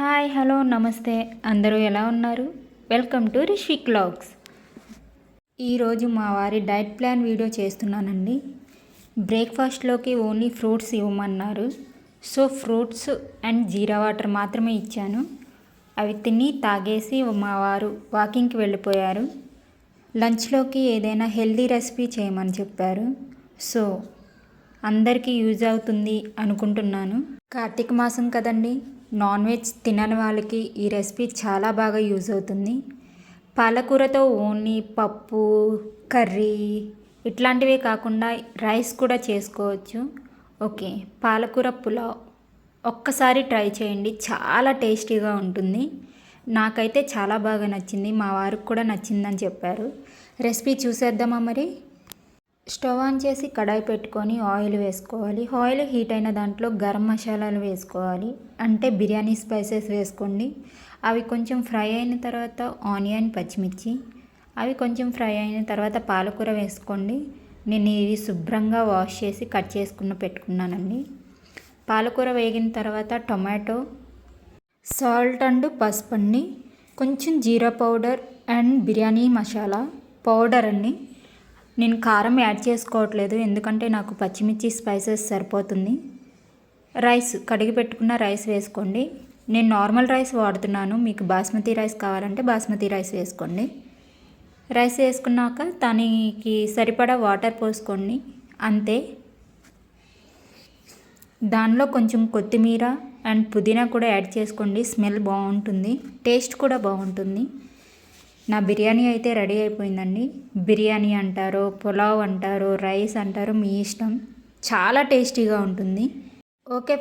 Hi hello నమస్తే. అందరూ ఎలా ఉన్నారు? వెల్కమ్ టు రిషి క్లాగ్స్ ఈరోజు మా వారి డైట్ ప్లాన్ వీడియో చేస్తున్నానండి. బ్రేక్ఫాస్ట్లోకి ఓన్లీ ఫ్రూట్స్ ఇవ్వమన్నారు. So fruits and jeera water మాత్రమే ఇచ్చాను. అవి తిని తాగేసి మా వారు వాకింగ్కి వెళ్ళిపోయారు. లంచ్లోకి ఏదైనా హెల్దీ రెసిపీ చేయమని చెప్పారు. సో అందరికీ యూజ్ అవుతుంది అనుకుంటున్నాను. కార్తీక మాసం కదండి. నాన్ వెజ్ తినని వాళ్ళకి ఈ రెసిపీ చాలా బాగా యూజ్ అవుతుంది. పాలకూరతో ఓన్లీ పప్పు కర్రీ ఇట్లాంటివే కాకుండా రైస్ కూడా చేసుకోవచ్చు. ఓకే పాలకూర పులావ్ ఒక్కసారి ట్రై చేయండి. చాలా టేస్టీగా ఉంటుంది. నాకైతే చాలా బాగా నచ్చింది. మా వారికి కూడా నచ్చిందని చెప్పారు. రెసిపీ చూసేద్దామా మరి? స్టవ్ ఆన్ చేసి కడాయి పెట్టుకొని ఆయిల్ వేసుకోవాలి. ఆయిల్ హీట్ అయిన దాంట్లో గరం మసాలాలు వేసుకోవాలి. అంటే బిర్యానీ స్పైసెస్ వేసుకోండి. అవి కొంచెం ఫ్రై అయిన తర్వాత ఆనియన్ పచ్చిమిర్చి. అవి కొంచెం ఫ్రై అయిన తర్వాత పాలకూర వేసుకోండి. నేను ఇవి శుభ్రంగా వాష్ చేసి కట్ చేసుకున్న పెట్టుకున్నానండి. పాలకూర వేగిన తర్వాత టొమాటో సాల్ట్ అండ్ పసుపు అండి కొంచెం జీరా powder and biryani masala powder అండి. నేను కారం యాడ్ చేసుకోవట్లేదు ఎందుకంటే నాకు పచ్చిమిర్చి స్పైసెస్ సరిపోతుంది. రైస్ కడిగి పెట్టుకున్న రైస్ వేసుకోండి. నేను నార్మల్ రైస్ వాడుతున్నాను. మీకు బాస్మతి రైస్ కావాలంటే బాస్మతి రైస్ వేసుకోండి. రైస్ వేసుకున్నాక దానికి సరిపడా వాటర్ పోసుకోండి. అంతే. దానిలో కొంచెం కొత్తిమీర అండ్ పుదీనా కూడా యాడ్ చేసుకోండి. స్మెల్ బాగుంటుంది. టేస్ట్ కూడా బాగుంటుంది. నా బిర్యానీ అయితే రెడీ అయిపోయిందండి. బిర్యానీ అంటారో పులావ్ అంటారో రైస్ అంటారో మీ ఇష్టం. చాలా టేస్టీగా ఉంటుంది. ఓకే